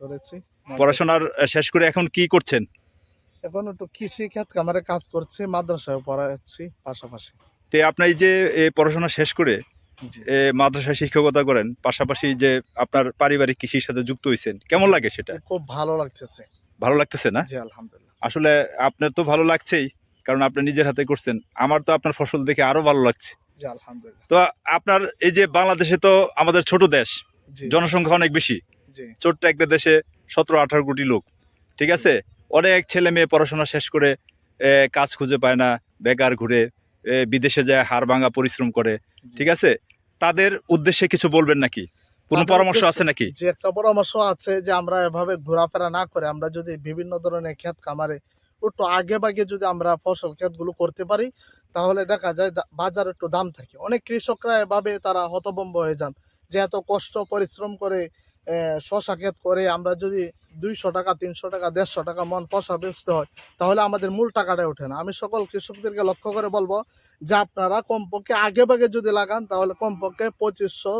করেছি। পড়াশোনার শেষ করে এখন কি করছেন? এখন একটু কৃষি ক্ষেত কামারে কাজ করছি মাদ্রাসায় পড়াচ্ছি পাশাপাশি। তে আপনি এই যে পড়াশোনা শেষ করে মাদ্রাসায় শিক্ষকতা করেন পাশাপাশি যে আপনার পারিবারিক কৃষির সাথে যুক্ত হয়েছেন কেমন লাগে সেটা? খুব ভালো লাগতেছে। ভালো লাগতেছে না? জি আলহামদুলিল্লাহ। আসলে আপনার তো ভালো লাগছেই কারণ আপনি নিজের হাতে করছেন আমার তো আপনার ফসল দেখে আরও ভালো লাগছে। জি আলহামদুলিল্লাহ। তো আপনার এই যে বাংলাদেশে তো আমাদের ছোট দেশ জনসংখ্যা অনেক বেশি ছোট্ট একটা দেশে সতেরো আঠারো কোটি লোক ঠিক আছে? অনেক ছেলে মেয়ে পড়াশোনা শেষ করে কাজ খুঁজে পায় না বেকার ঘুরে বিদেশে যায় হাড় ভাঙা পরিশ্রম করে ঠিক আছে? তাদের উদ্দেশ্যে কিছু বলবেন নাকি? কোনো পরামর্শ আছে নাকি? যে একটা পরামর্শ আছে যে আমরা এভাবে ঘোরাফেরা না করে আমরা যদি বিভিন্ন ধরনের ক্ষেত খামারে একটু আগে বাগে যদি আমরা ফসল ক্ষেতগুলো করতে পারি তাহলে দেখা যায় বাজার একটু দাম থাকে। অনেক কৃষকরা এভাবে তারা হতবম্ব হয়ে যান যে এত কষ্ট পরিশ্রম করে শশা ক্ষেত করে আমরা যদি দুইশো টাকা তিনশো টাকা দেড়শো টাকা মন ফসা বেচতে হয় তাহলে আমাদের মূল টাকাটা ওঠে না। আমি সকল কৃষকদেরকে লক্ষ্য করে বলব যে আপনারা কমপক্ষে আগে ভাগে যদি লাগান তাহলে কমপক্ষে পঁচিশশো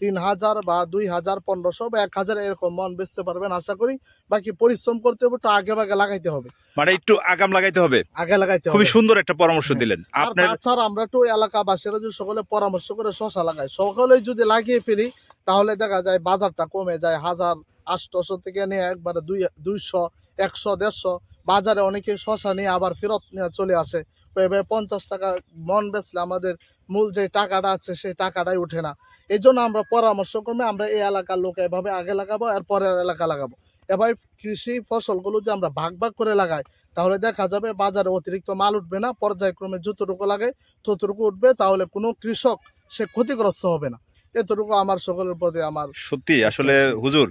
তিন হাজার বা দুই হাজার পনেরোশো বা এক হাজার এরকম মন বেচতে পারবেন আশা করি। বাকি পরিশ্রম করতে হবে একটু আগে ভাগে লাগাইতে হবে। মানে একটু আগাম লাগাইতে হবে? আগে লাগাইতে হবে। খুবই সুন্দর একটা পরামর্শ হ্যাঁ। দিলেন। আর আপনার তাছাড়া আমরা একটু এলাকাবাসীরা যদি সকলে পরামর্শ করে শশা লাগাই সকলে যদি লাগিয়ে ফেলি তাহলে দেখা যায় বাজারটা কমে যায়। হাজার আটশোশো থেকে নিয়ে একবারে দুই, দুইশো, একশো, দেড়শো। বাজারে অনেকে শশা নিয়ে আবার ফেরত নিয়ে চলে আসে। এভাবে পঞ্চাশ টাকা মন বেচলে আমাদের মূল যে টাকাটা আছে সেই টাকাটাই ওঠে না। এই জন্য আমরা পরামর্শ ক্রমে আমরা এই এলাকার লোক এভাবে আগে লাগাবো, আর পরের এলাকা লাগাবো। এভাবে কৃষি ফসলগুলো যে আমরা ভাগ ভাগ করে লাগাই, তাহলে দেখা যাবে বাজারে অতিরিক্ত মাল উঠবে না, পর্যায়ক্রমে যতটুকু লাগে ততটুকু উঠবে, তাহলে কোনো কৃষক সে ক্ষতিগ্রস্ত হবে না। এতটুকু আমার সকলের প্রতি আমার সত্যি আসলে হুজুর।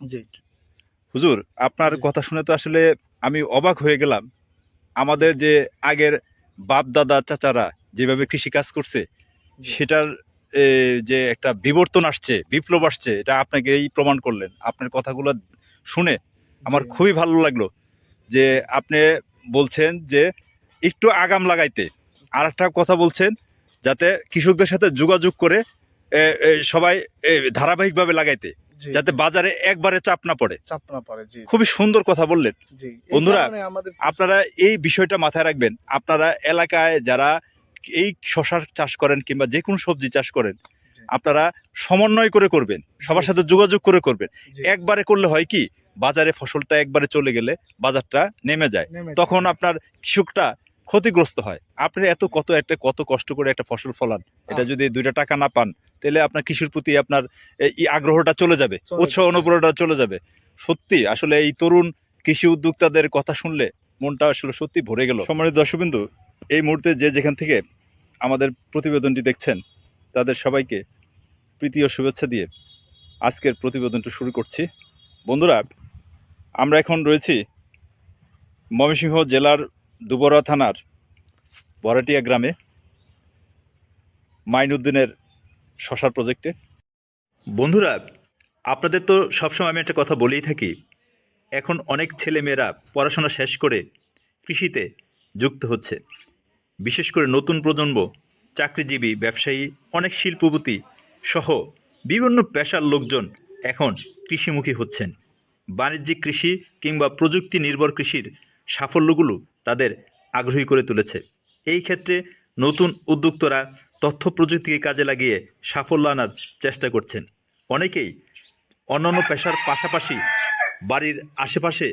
জি। হুজুর আপনার কথা শুনে তো আসলে আমি অবাক হয়ে গেলাম। আমাদের যে আগের বাপ দাদা চাচারা যেভাবে কৃষি কাজ করছে সেটার যে একটা বিবর্তন আসছে বিপ্লব আসছে এটা আপনাকে এই প্রমাণ করলেন। আপনার কথাগুলো শুনে আমার খুবই ভালো লাগল যে আপনি বলছেন যে একটু আগাম লাগাইতে। আর একটা কথা বলছেন যাতে কৃষকদের সাথে যোগাযোগ করে সবাই ধারাবাহিকভাবে লাগাইতে যাতে বাজারে একবারে চাপ না পড়ে। চাপ না পড়ে জি। খুবই সুন্দর কথা বললেন। বন্ধুরা, আপনারা এই বিষয়টা মাথায় রাখবেন। আপনারা এলাকায় যারা এই শশার চাষ করেন কিংবা যে কোনো সবজি চাষ করেন আপনারা সমন্বয় করে করবেন সবার সাথে যোগাযোগ করে করবেন। একবারে করলে হয় কি বাজারে ফসলটা একবারে চলে গেলে বাজারটা নেমে যায়। তখন আপনার কৃষকটা ক্ষতিগ্রস্ত হয়। আপনি এত কত একটা কত কষ্ট করে একটা ফসল ফলান। এটা যদি দুইটা টাকা না পান তাহলে আপনার কৃষির প্রতি আপনার এই- আগ্রহটা চলে যাবে। উৎসাহ। অনুপ্রেরণা চলে যাবে। সত্যি আসলে এই তরুণ কৃষি উদ্যোক্তাদের কথা শুনলে মনটা আসলে সত্যি ভরে গেল। সম্মানিত দর্শকবিন্দু এই মুহূর্তে যে যেখান থেকে আমাদের প্রতিবেদনটি দেখছেন তাদের সবাইকে প্রীতি ও শুভেচ্ছা দিয়ে আজকের প্রতিবেদনটা শুরু করছি। বন্ধুরা আমরা এখন রয়েছি ময়মনসিংহ জেলার দুবরা থানার বরাটিয়া গ্রামে। মাইনুদ্দিনের শশার প্রজেক্টে বন্ধুরা, আপনাদের তো সবসময় আমি একটা কথা বলেই থাকি, এখন অনেক ছেলেমেয়েরা পড়াশোনা শেষ করে কৃষিতে যুক্ত হচ্ছে। বিশেষ করে নতুন প্রজন্ম, চাকরিজীবী, ব্যবসায়ী, অনেক শিল্পপতি সহ বিভিন্ন পেশার লোকজন এখন কৃষিমুখী হচ্ছেন। বাণিজ্যিক কৃষি কিংবা প্রযুক্তি নির্ভর কৃষির সাফল্যগুলো তাদের আগ্রহী করে তুলেছে। এই ক্ষেত্রে নতুন উদ্যোক্তরা তথ্য প্রযুক্তিকে কাজে লাগিয়ে সাফল্য আনার চেষ্টা করছেন। অনেকেই অন্যান্য পেশার পাশাপাশি বাড়ির আশেপাশে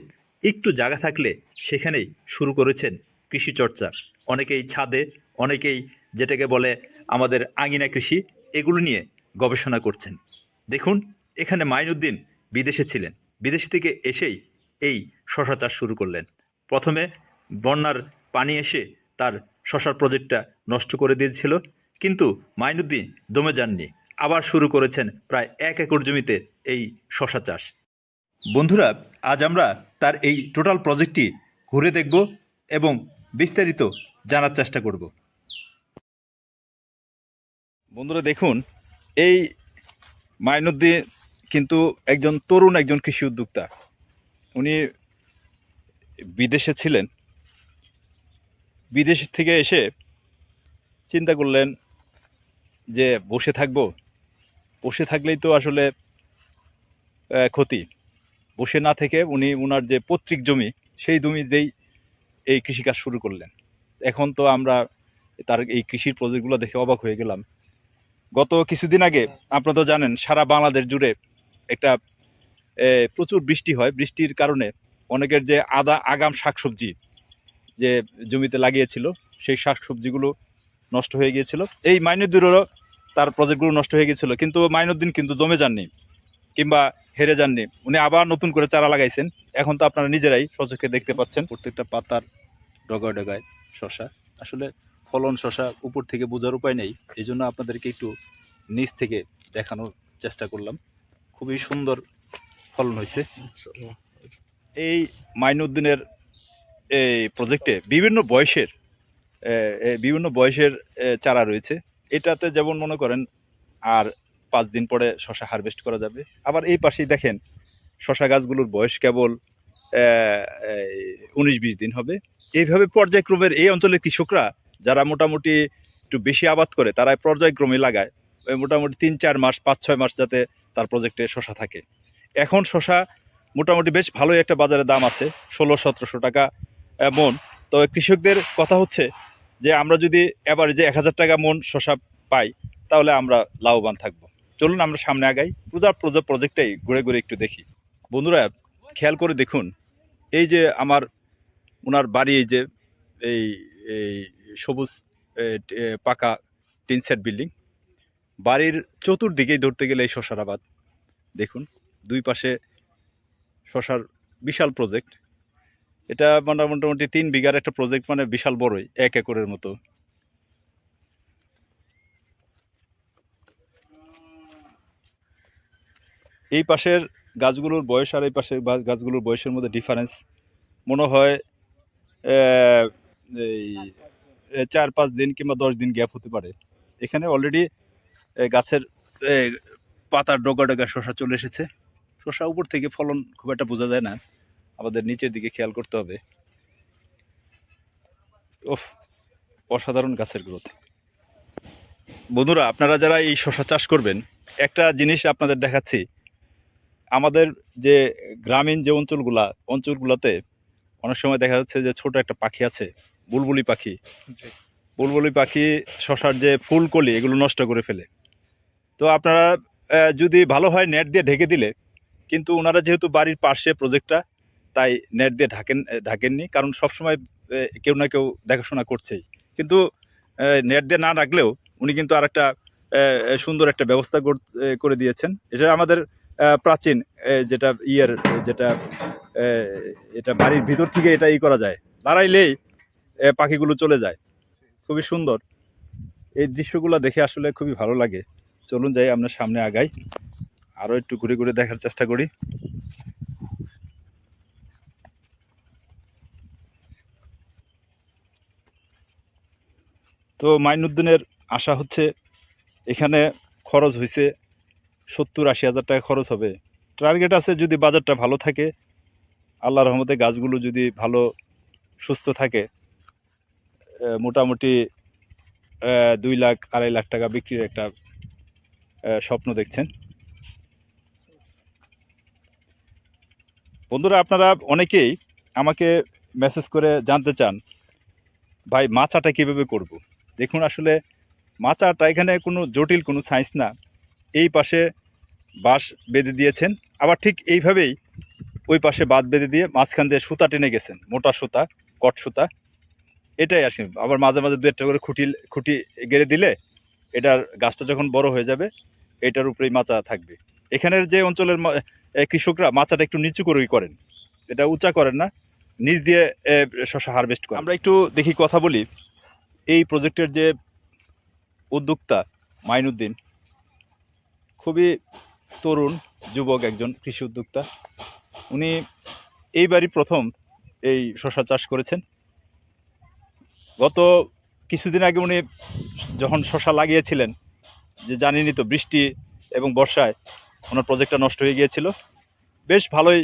একটু জায়গা থাকলে সেখানেই শুরু করেছেন কৃষি চর্চা। অনেকেই ছাদে, অনেকেই যেটাকে বলে আমাদের আঙিনা কৃষি, এগুলো নিয়ে গবেষণা করছেন। দেখুন, এখানে মাইনুদ্দিন বিদেশে ছিলেন। বিদেশ থেকে এসেই এই শশা চাষ শুরু করলেন। প্রথমে বন্যার পানি এসে তার শশার প্রজেক্টটা নষ্ট করে দিয়েছিল। কিন্তু মাইনুদ্দিন দমে যাননি। আবার শুরু করেছেন প্রায় এক একর জমিতে এই শশা চাষ। বন্ধুরা, আজ আমরা তার এই টোটাল প্রজেক্টটি ঘুরে দেখব এবং বিস্তারিত জানার চেষ্টা করব। বন্ধুরা, দেখুন, এই মাইনুদ্দিন কিন্তু একজন তরুণ, একজন কৃষি উদ্যোক্তা। উনি বিদেশে ছিলেন। বিদেশ থেকে এসে চিন্তা করলেন যে বসে থাকব, বসে থাকলেই তো আসলে ক্ষতি। বসে না থেকে উনি ওনার যে পৈতৃক জমি, সেই জমিতেই এই কৃষিকাজ শুরু করলেন। এখন তো আমরা তার এই কৃষির প্রজেক্টগুলো দেখে অবাক হয়ে গেলাম। গত কিছুদিন আগে, আপনারা তো জানেন, সারা বাংলাদেশ জুড়ে একটা প্রচুর বৃষ্টি হয়। বৃষ্টির কারণে অনেকের যে আদা, আগাম শাকসবজি যে জমিতে লাগিয়েছিল, সেই শাকসবজিগুলো নষ্ট হয়ে গিয়েছিল। এই মাইনুদ্দিনেরও তার প্রজেক্টগুলো নষ্ট হয়ে গিয়েছিল কিন্তু মাইনুদ্দিন কিন্তু দমে যাননি কিংবা হেরে যাননি। উনি আবার নতুন করে চারা লাগাইছেন। এখন তো আপনারা নিজেরাই সচক্ষে দেখতে পাচ্ছেন। প্রত্যেকটা পাতার ডগায় ডগায় শশা। আসলে ফলন শশা উপর থেকে বোঝার উপায় নেই। এই জন্য আপনাদেরকে একটু নিচ থেকে দেখানোর চেষ্টা করলাম। খুবই সুন্দর ফলন হয়েছে। এই মাইনুদ্দিনের এই প্রজেক্টে বিভিন্ন বয়সের বিভিন্ন বয়সের চারা রয়েছে। এটাতে যেমন মনে করেন, আর পাঁচ দিন পরে শশা হারভেস্ট করা যাবে। আবার এই পাশেই দেখেন, শশা গাছগুলোর বয়স কেবল উনিশ বিশ দিন হবে। এইভাবে পর্যায়ক্রমের এই অঞ্চলের কৃষকরা, যারা মোটামুটি একটু বেশি আবাদ করে, তারা পর্যায়ক্রমে লাগায়। মোটামুটি তিন, চার মাস, পাঁচ, ছয় মাস যাতে তার প্রজেক্টে শশা থাকে। এখন শশা মোটামুটি বেশ ভালোই একটা বাজারে দাম আছে, ষোলো, সতেরোশো টাকা মন। তবে কৃষকদের কথা হচ্ছে যে আমরা যদি এবার যে এক হাজার টাকা মন শশা পাই, তাহলে আমরা লাভবান থাকব। চলুন আমরা সামনে আগাই। পূজা প্রজা প্রজেক্টটাই ঘুরে ঘুরে একটু দেখি। বন্ধুরা, খেয়াল করে দেখুন, এই যে আমার ওনার বাড়ি, এই যে এই এই সবুজ পাকা টিন সেট বিল্ডিং, বাড়ির চতুর্দিকেই ধরতে গেলে এই শশার আবাদ। দেখুন, দুই পাশে শশার বিশাল প্রজেক্ট এটা মানে মোটামুটি তিন বিঘার একটা প্রজেক্ট মানে বিশাল বড়ই, এক একরের মতো। এই পাশের গাছগুলোর বয়স আর এই পাশের গাছগুলোর বয়সের মধ্যে ডিফারেন্স মনে হয় এই চার পাঁচ দিন কিংবা দশ দিন গ্যাপ হতে পারে। এখানে অলরেডি গাছের পাতার ডগা ডগা শশা চলে এসেছে। শশা উপর থেকে ফলন খুব একটা বোঝা যায় না। আমাদের নিচের দিকে খেয়াল করতে হবে। ওফ অসাধারণ গাছের গ্রোথ বন্ধুরা আপনারা যারা এই শশা চাষ করবেন একটা জিনিস আপনাদের দেখাচ্ছি। আমাদের যে গ্রামীণ যে অঞ্চলগুলা অঞ্চলগুলোতে অনেক সময় দেখা যাচ্ছে যে ছোট একটা পাখি আছে বুলবুলি পাখি। বুলবুলি পাখি শশার যে ফুলকলি এগুলো নষ্ট করে ফেলে। তো আপনারা যদি ভালো হয় নেট দিয়ে ঢেকে দিলে কিন্তু ওনারা যেহেতু বাড়ির পাশে প্রজেক্টটা তাই নেট দিয়ে ঢাকেন ঢাকেননি। কারণ সবসময় কেউ না কেউ দেখাশোনা করছেই। কিন্তু নেট দিয়ে না রাখলেও উনি কিন্তু আর একটা সুন্দর একটা ব্যবস্থা করে দিয়েছেন। এটা আমাদের প্রাচীন যেটা ইয়ের, যেটা এটা বাড়ির ভিতর থেকে এটা ই করা যায়। দাঁড়াইলেই পাখিগুলো চলে যায়। খুবই সুন্দর। এই দৃশ্যগুলো দেখে আসলে খুবই ভালো লাগে। চলুন যাই, আমরা সামনে আগাই। আরও একটু ঘুরে ঘুরে দেখার চেষ্টা করি। তো মাইনুদ্দিনের আশা হচ্ছে এখানে খরচ হয়েছে সত্তর আশি হাজার টাকা খরচ হবে টার্গেট আছে যদি বাজারটা ভালো থাকে, আল্লাহ রহমতে গাছগুলো যদি ভালো, সুস্থ থাকে মোটামুটি দুই লাখ, আড়াই লাখ টাকা বিক্রির একটা স্বপ্ন দেখছেন বন্ধুরা, আপনারা অনেকেই আমাকে মেসেজ করে জানতে চান, ভাই, মাচাটা কীভাবে করব। দেখুন আসলে মাচাটা এখানে কোনো জটিল কোনো সায়েন্স না। এই পাশে বাঁশ বেঁধে দিয়েছেন। আবার ঠিক এইভাবেই ওই পাশে বাদ বেঁধে দিয়ে মাঝখান দিয়ে সুতা টেনে গেছেন, মোটা সুতা, কট সুতা। এটাই আসে আবার মাঝে মাঝে দু একটা করে খুঁটি খুঁটি গেড়ে দিলে এটার গাছটা যখন বড় হয়ে যাবে, এটার উপরেই মাচা থাকবে। এখানের যে অঞ্চলের কৃষকরা মাচাটা একটু নিচু করেই করেন। এটা উঁচা করেন না, নিচ দিয়ে শশা হারভেস্ট করেন। আমরা একটু দেখি, কথা বলি। এই প্রজেক্টের যে উদ্যোক্তা মাইনুদ্দিন, খুবই তরুণ যুবক একজন কৃষি উদ্যোক্তা। উনি এইবারই প্রথম এই শশা চাষ করেছেন। গত কিছুদিন আগে উনি যখন শশা লাগিয়েছিলেন, যে জানেনই তো বৃষ্টি এবং বর্ষায় ওনার প্রজেক্টটা নষ্ট হয়ে গিয়েছিল। বেশ ভালোই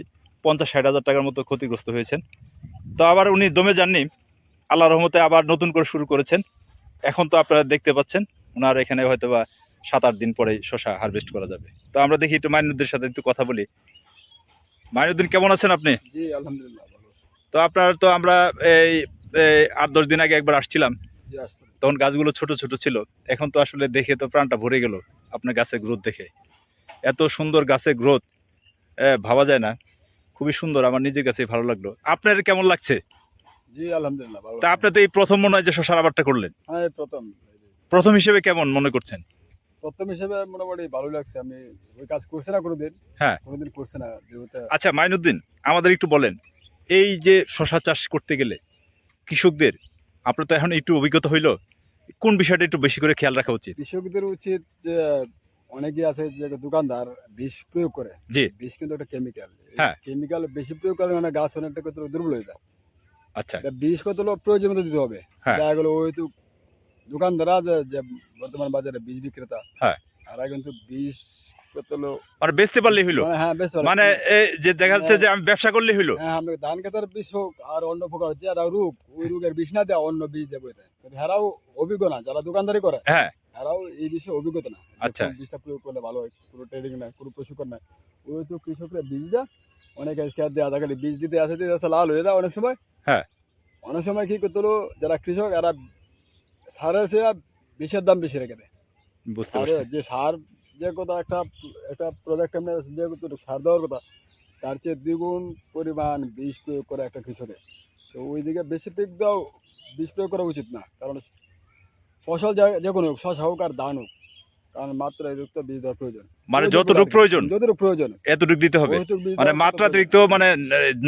পঞ্চাশ ষাট হাজার টাকার মতো ক্ষতিগ্রস্ত হয়েছেন। তো আবার উনি দমে যাননি আল্লাহ রহমতে আবার নতুন করে শুরু করেছেন। এখন তো আপনারা দেখতে পাচ্ছেন ওনার এখানে হয়তো বা সাত আট দিন পরে শশা হারভেস্ট করা যাবে। তো আমরা দেখি একটু মাইনুদ্দের সাথে একটু কথা বলি। মাইনুদ্দিন কেমন আছেন আপনি? জি আলহামদুলিল্লাহ তো আপনার তো আমরা এই এই আট দশ দিন আগে একবার আসছিলাম। তখন গাছগুলো ছোট ছোট ছিল। এখন তো আসলে দেখে তো প্রাণটা ভরে গেল আপনার গাছের গ্রোথ দেখে। এত সুন্দর গাছের গ্রোথ ভাবা যায় না। খুবই সুন্দর আমার নিজের কাছে ভালো লাগল। আপনার কেমন লাগছে? জি আলহামদুলিল্লাহ ভালো তা আপনি তো এই প্রথম মনে হয় যে শশার আবারটা করলেন? হ্যাঁ প্রথম প্রথম হিসেবে কেমন মনে করছেন? প্রথম হিসেবে মোটামুটি ভালো লাগছে আমি ওই কাজ করছি না কোনোদিন। হ্যাঁ। কোনোদিন করছি না যেহেতু আচ্ছা মাইনুদ্দিন আমাদের একটু বলেন এই যে শশা চাষ করতে গেলে কৃষকদের আপনার তো এখন একটু অভিজ্ঞতা হইল কোন বিষয়টা একটু বেশি করে খেয়াল রাখা উচিত? কৃষকদের উচিত যে অনেকে আছে যে দোকানদার বিষ প্রয়োগ করে। জি। বিষ কিন্তু একটা কেমিক্যাল হ্যাঁ। কেমিক্যাল বেশি প্রয়োগ করে মানে গাছ অনেকটা দুর্বল হয়ে যায়। আচ্ছা। বিষ কত হলো প্রয়োজন মতো দিতে হবে। হ্যাঁ। দেখা গেলো ওই তো দোকানদাররা যে বর্তমান বাজারে বীজ বিক্রেতা। হ্যাঁ। তারা কিন্তু হলো? মানে বেচতে পারলেই হইল? মানে হ্যাঁ মানে যে দেখা যাচ্ছে যে আমি ব্যবসা করলেই হইল? হ্যাঁ আমি ধান খেতের বিষ হোক আর অন্য প্রকার যারা রোগ ওই রোগের বিষ না দেওয়া অন্য বীজ দেবো হেরাও অভিজ্ঞ না যারা দোকানদারি করে হ্যাঁ। এরাও এই বিষয়ে অভিজ্ঞতা না। আচ্ছা। বীজটা প্রয়োগ করলে ভালো হয় কোনো ট্রেডিং নাই কোনো প্রশিক্ষণ নাই। ওই তো কৃষকরা বীজ দেয় অনেকে খেত দেওয়া থাকে বীজ দিতে আসে দিতে আসে লাল হয়ে যায় অনেক সময়। হ্যাঁ। অনেক সময় কি করতে হলো যারা কৃষক এরা সারের সে বিষের দাম বেশি রেখে দেয়। যে সার যে কথা একটা একটা প্রজেক্ট এমনি যে সার দেওয়ার কথা তার চেয়ে দ্বিগুণ পরিমাণ বিষ প্রয়োগ করে একটা কৃষকের। তো ওই দিকে বেশি পিক দেওয়া বিষ প্রয়োগ করা উচিত না। কারণ ফসল যে- যে কোনো হোক শশা হোক আর ধান হোক কারণ মাত্রা এরকম বীজ দেওয়ার প্রয়োজন। মানে যতটুকু প্রয়োজন? যতটুকু প্রয়োজন। এতটুকু দিতে হবে। মানে মাত্রাতিরিক্ত প্রয়োজন। মানে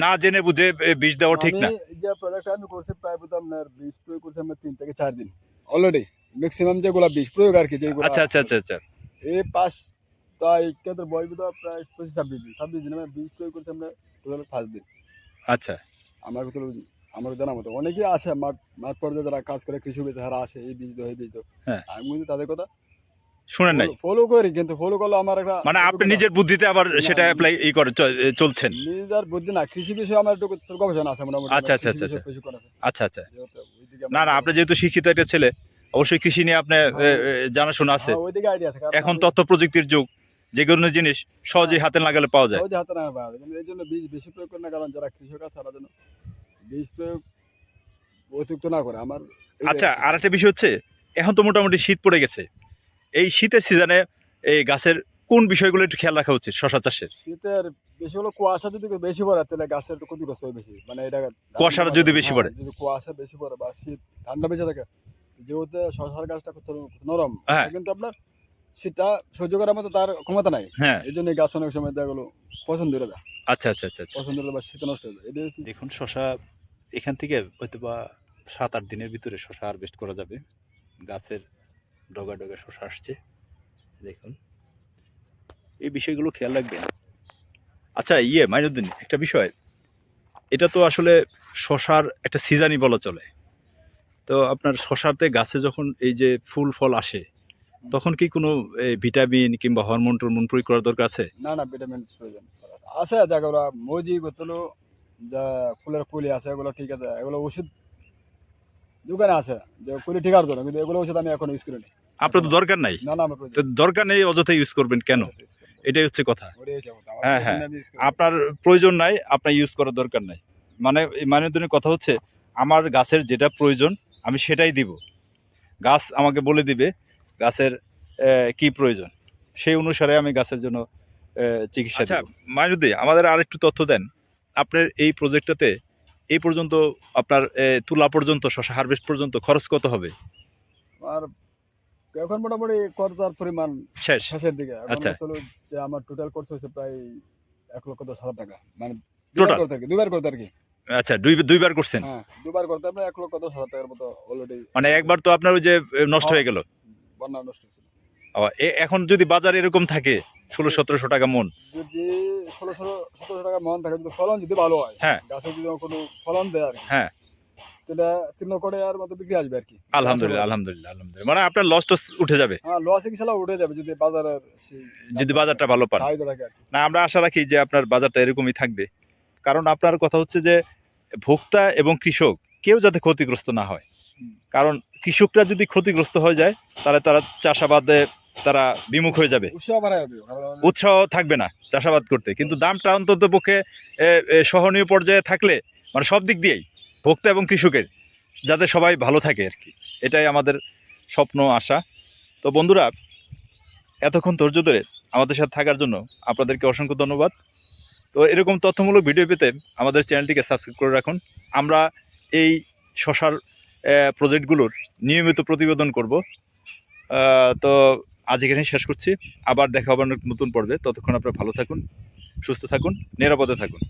না জেনে বুঝে বিষ দেওয়া ঠিক না। যে প্রজেক্ট আমি করছি প্রায় বোধ আপনার বিষ প্রয়োগ করছি আমরা তিন থেকে চার দিন। অলরেডি ম্যাক্সিমাম যেগুলা বিষ প্রয়োগ আর কি যেগুলো আচ্ছা আচ্ছা আচ্ছা আচ্ছা। এই পাঁচ তাই কেন্দ্র বয়স বোধ প্রায় পঁচিশ ছাব্বিশ দিন। ছাব্বিশ দিন আমরা বিষ প্রয়োগ করছি আমরা টোটাল পাঁচ দিন। আচ্ছা। আমার তো আমার জানা মতো। অনেকেই আসে মাঠ মাঠ পর্যায়ে যারা কাজ করে কৃষি বেঁচে যারা আসে এই বীজ দো এই বীজ দো হ্যাঁ। আমি কিন্তু তাদের কথা শুনেন নাই? ফলো করি কিন্তু ফলো করলে আমার একটা মানে আপনি নিজের বুদ্ধিতে আবার সেটা অ্যাপ্লাই ই করে চলছেন? নিজের বুদ্ধি না কৃষি বিষয়ে আমার একটু গবেষণা আছে মোটামুটি আচ্ছা, আচ্ছা, আচ্ছা, বিষয়ে প্রশিক্ষণ আছে। আচ্ছা আচ্ছা। না না আপনি যেহেতু শিক্ষিত একটা ছেলে অবশ্যই কৃষি নিয়ে এ, জানাশোনা আছে। হ্যাঁ, এখন তথ্য প্রযুক্তির যুগ যে কোনো জিনিস সহজেই হাতে লাগালে পাওয়া যায়। সহজে হাতে না পাওয়া যায়। এই জন্য বীজ বেশি প্রয়োগ করে না কারণ যারা কৃষক আছে তারা বীজ প্রয়োগ অতিরিক্ত না করে আমার আচ্ছা আর একটা বিষয় হচ্ছে এখন তো মোটামুটি শীত পড়ে গেছে। এই শীতের সিজনে এই গাছের কোন বিষয়গুলো একটু খেয়াল রাখা উচিত শশা চাষের? শীতের বেশি হলো কুয়াশা যদি বেশি পড়ে তাহলে গাছের একটু ক্ষতিগ্রস্ত হয় বেশি। মানে এটা কুয়াশাটা যদি বেশি হ্যাঁ, পড়ে। যদি কুয়াশা বেশি পড়ে বা শীত ঠান্ডা বেশি থাকে যেহেতু শশার গাছটা কত নরম হ্যাঁ। কিন্তু আপনার শীতটা সহ্য করার মতো তার ক্ষমতা নাই। হ্যাঁ। এই জন্য গাছ অনেক সময় দেখা গেলো পছন্দ করে দেয় আচ্ছা আচ্ছা আচ্ছা আচ্ছা পছন্দ করে বা শীত নষ্ট হয়ে যায়। দেখুন শশা এখান থেকে হয়তো বা সাত আট দিনের ভিতরে শশা হারভেস্ট করা যাবে। গাছের ডগা ডগা শশা আসছে। দেখুন। এই বিষয়গুলো খেয়াল রাখবেন। আচ্ছা ইয়ে মাইনুদ্দিন, একটা বিষয়। এটা তো আসলে শশার একটা সিজনই বলা চলে। তো আপনার শশাতে গাছে যখন এই যে ফুল, ফল আসে, তখন কি কোনো ভিটামিন কিংবা হরমোন টরমোন প্রয়োগ করার দরকার আছে? না না, ভিটামিন প্রয়োজন আছে। যেগুলো মজি গোতলো যা ফুলের কুলি আছে, এগুলো ঠিক আছে। এগুলো ওষুধ দোকানে আছে যে কুলি ঠিকার জন্য কিন্তু এগুলো ওষুধ আমি এখন ইউজ করিনি। আপনার তো দরকার নাই? না না আমার তো দরকার নেই অযথা ইউজ করবেন কেন? এটাই হচ্ছে কথা। হ্যাঁ, হ্যাঁ। করি। আপনার প্রয়োজন নাই আপনার ইউজ করার দরকার নাই। মানে মানিয়তনের কথা হচ্ছে আমার গাছের যেটা প্রয়োজন আমি সেটাই দিব। গাছ আমাকে বলে দিবে গাছের কি প্রয়োজন। সেই অনুসারে আমি গাছের জন্য চিকিৎসা আচ্ছা মাইনুদ্দি আমাদের আর একটু তথ্য দেন। আপনার এই প্রজেক্টটাতে এই পর্যন্ত আপনার তুলা পর্যন্ত শশা হারভেস্ট পর্যন্ত খরচ কত হবে? আর এখন মোটামুটি খরচার পরিমাণ শেষ। শেষের দিকে। আচ্ছা। যে আমার টোটাল খরচ হয়েছে প্রায় এক লক্ষ দশ হাজার টাকা। মানে? দুবার করতে আর কি দুবার করতে আর কি আচ্ছা দুই দুইবার করছেন? হ্যাঁ দুবার করতে আমরা এক লক্ষ দশ হাজার টাকার মতো অলরেডি মানে একবার তো আপনার ওই যে নষ্ট হয়ে গেল? বন্যা নষ্ট ছিল আবার এ- এখন যদি বাজার এরকম থাকে ষোলো সতেরোশো টাকা মন। যদি ষোলো সতেরোশো টাকা মন থাকে যদি ফলন যদি ভালো হয় হ্যাঁ। গাছে যদি কোনো ফলন দেয় আর হ্যাঁ। তাহলে তিন লক্ষ টাকার মতো বিক্রি আসবে আর কি। আলহামদুলিল্লাহ আলহামদুলিল্লাহ আলহামদুলিল্লাহ। মানে আপনার লস টস উঠে যাবে। হ্যাঁ লস ইনশাল্লাহ উঠে যাবে যদি বাজারের যদি বাজারটা ভালো পান। আর না আমরা আশা রাখি যে আপনার বাজারটা এরকমই থাকবে। কারণ আপনার কথা হচ্ছে যে ভোক্তা এবং কৃষক কেউ যাতে ক্ষতিগ্রস্ত না হয়। কারণ কৃষকরা যদি ক্ষতিগ্রস্ত হয়ে যায় তাহলে তারা চাষাবাদে তারা বিমুখ হয়ে যাবে। উৎসাহ থাকবে না চাষাবাদ করতে। কিন্তু দামটা অন্তত পক্ষে সহনীয় পর্যায়ে থাকলে মানে সব দিক দিয়েই ভোক্তা এবং কৃষকের যাতে সবাই ভালো থাকে আর কি। এটাই আমাদের স্বপ্ন আশা। তো বন্ধুরা এতক্ষণ ধৈর্য ধরে আমাদের সাথে থাকার জন্য আপনাদেরকে অসংখ্য ধন্যবাদ। তো এরকম তথ্যমূলক ভিডিও পেতে আমাদের চ্যানেলটিকে সাবস্ক্রাইব করে রাখুন। আমরা এই শশার প্রজেক্টগুলোর নিয়মিত প্রতিবেদন করব। তো আজ এখানে শেষ করছি। আবার দেখা হবে নতুন পর্বে। ততক্ষণ আপনারা ভালো থাকুন, সুস্থ থাকুন, নিরাপদে থাকুন।